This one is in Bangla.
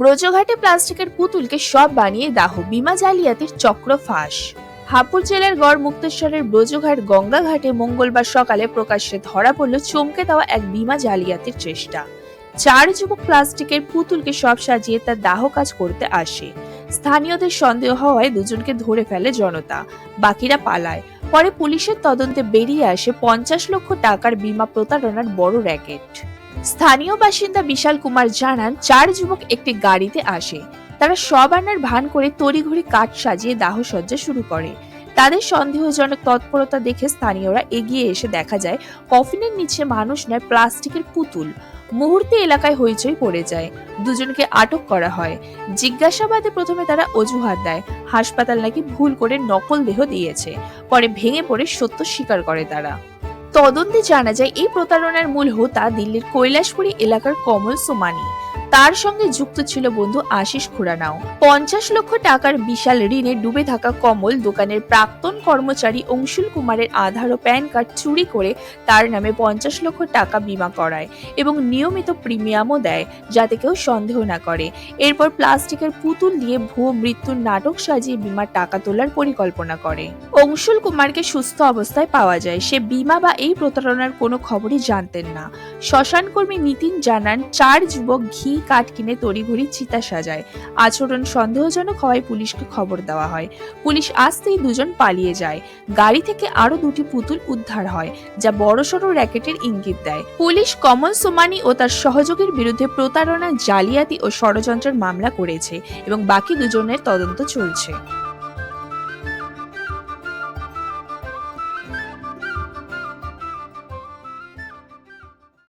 ব্রজঘাটে প্লাস্টিকের পুতুলকে সব বানিয়ে দাহ, বিমা জালিয়াতির চক্র ফাঁস। হাপুর জেলার গড় মুক্তেশ্বরের ব্রজঘাট গঙ্গাঘাটে মঙ্গলবার সকালে প্রকাশ্যে ধরা পড়ল, চমকে দেওয়া এক বিমা জালিয়াতির চেষ্টা। চার যুবক প্লাস্টিকের পুতুলকে সব সাজিয়ে তার দাহ কাজ করতে আসে। স্থানীয়দের সন্দেহ হওয়ায় দুজনকে ধরে ফেলে জনতা। বাকিরা পালায়। পরে পুলিশের তদন্তে বেরিয়ে আসে পঞ্চাশ লক্ষ টাকার বিমা প্রতারণার বড় র্যাকেট। স্থানীয় বাসিন্দা বিশাল কুমার জানান, চার যুবক একটি গাড়িতে আসে। তারা সব আনার ভান করে তড়িঘড়ি কাঠ সাজিয়ে দাহসজ্জা শুরু করে। তাদের সন্দেহজনক তৎপরতা দেখে স্থানীয়রা এগিয়ে এসে দেখা যায়, কফিনের নিচে মানুষ নয় প্লাস্টিকের পুতুল। মুহূর্তে এলাকায় হইচই পড়ে যায়। দুজনকে আটক করা হয়। জিজ্ঞাসাবাদে প্রথমে তারা অজুহাত দেয়। হাসপাতাল নাকি ভুল করে নকল দেহ দিয়েছে। পরে ভেঙে পড়ে সত্য স্বীকার করে তারা। তদন্তে জানা যায় এই প্রতারণার মূল হোতা দিল্লির কৈলাসপুরী এলাকার কমল সোমানি। তার সঙ্গে যুক্ত ছিল বন্ধু আশিস খুরানাও। পঞ্চাশ লক্ষ টাকার বিশাল ঋণে ডুবে থাকা কমল দোকানের প্রাক্তন কর্মচারী অংশুল কুমারের আধার ও প্যান কার্ড চুরি করে তার নামে পঞ্চাশ লক্ষ টাকা বিমা করায় এবং নিয়মিত প্রিমিয়ামও দেয়, যাতে কেউ সন্দেহ না করে। এরপর প্লাস্টিকের পুতুল দিয়ে ভুয়ো মৃত্যুর নাটক সাজিয়ে বিমার টাকা তোলার পরিকল্পনা করে। অংশুল কুমারকে সুস্থ অবস্থায় পাওয়া যায়। সে বিমা বা এই প্রতারণার কোনো খবরই জানতেন না। শ্মশান কর্মী নিতিন জানান, চার যুবক ঘি কাঠ কিনে তড়িঘড়ি চিতা সাজায়। আচরণ সন্দেহজনক হওয়ায় পুলিশকে খবর দেওয়া হয়। পুলিশ আসতেই দুজন পালিয়ে যায়। গাড়ি থেকে আরও দুটি পুতুল উদ্ধার হয়, যা বড়সড় র্যাকেটের ইঙ্গিত দেয়। পুলিশ কমল সোমানি ও তার সহযোগীর বিরুদ্ধে প্রতারণা, জালিয়াতি ও ষড়যন্ত্রের মামলা করেছে এবং বাকি দুজনের তদন্ত চলছে।